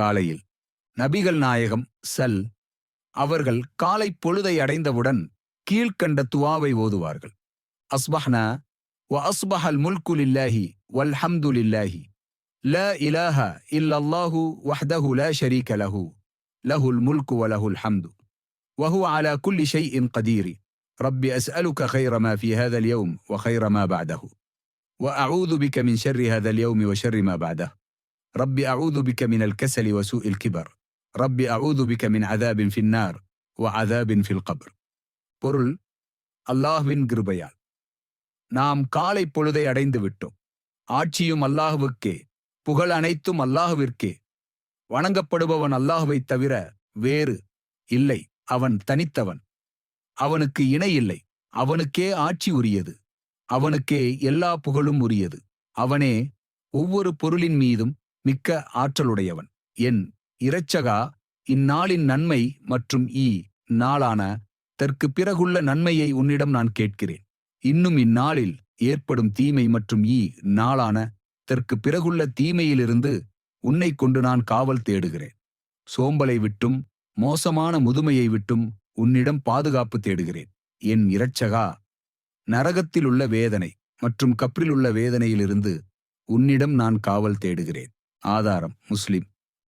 காலையில் நபிகள் நாயகம் சல் அவர்கள் காலை பொழுதை அடைந்தவுடன் கீழ்கண்ட துவாவை ஓதுவார்கள் அஸ்பஹ்னா வ அஸ்பஹல் முல்கு லில்லாஹி வல்ஹம்து லில்லாஹி ல இலாஹ இல்லல்லாஹு வஹ்தஹு ல ஷரீக லஹு லஹுல் முல்கு வ லஹுல் ஹம்து وهو على كل شيء قدير رب أسألك خير ما في هذا اليوم وخير ما بعده وأعوذ بك من شر هذا اليوم وشر ما بعده رب أعوذ بك من الكسل وسوء الكبر رب أعوذ بك من عذاب في النار وعذاب في القبر பொருள் அல்லாஹ்வின் கிருபையால் நாம் காலை பொழுதை அடைந்து விட்டோம் ஆட்சியும் அல்லாஹுவுக்கே புகழ் அனைத்தும் அல்லாஹுவிற்கே வணங்கப்படுபவன் அல்லாஹுவைத் தவிர வேறு இல்லை அவன் தனித்தவன் அவனுக்கு இணை இல்லை அவனுக்கே ஆட்சி உரியது அவனுக்கே எல்லா புகழும் உரியது அவனே ஒவ்வொரு பொருளின் மீதும் மிக்க ஆற்றலுடையவன். என் இரச்சகா இந்நாளின் நன்மை மற்றும் ஈ நாளான தற்கு பிறகுள்ள நன்மையை உன்னிடம் நான் கேட்கிறேன். இன்னும் இந்நாளில் ஏற்படும் தீமை மற்றும் ஈ நாளான தற்கு பிறகுள்ள தீமையிலிருந்து உன்னை கொண்டு நான் காவல் தேடுகிறேன். சோம்பலை விட்டும் மோசமான முதுமையை விட்டும் உன்னிடம் பாதுகாப்பு தேடுகிறேன். என் இரட்சகா நரகத்திலுள்ள வேதனை மற்றும் கப்பிலுள்ள வேதனையிலிருந்து உன்னிடம் நான் காவல் தேடுகிறேன். ஆதாரம் முஸ்லிம்.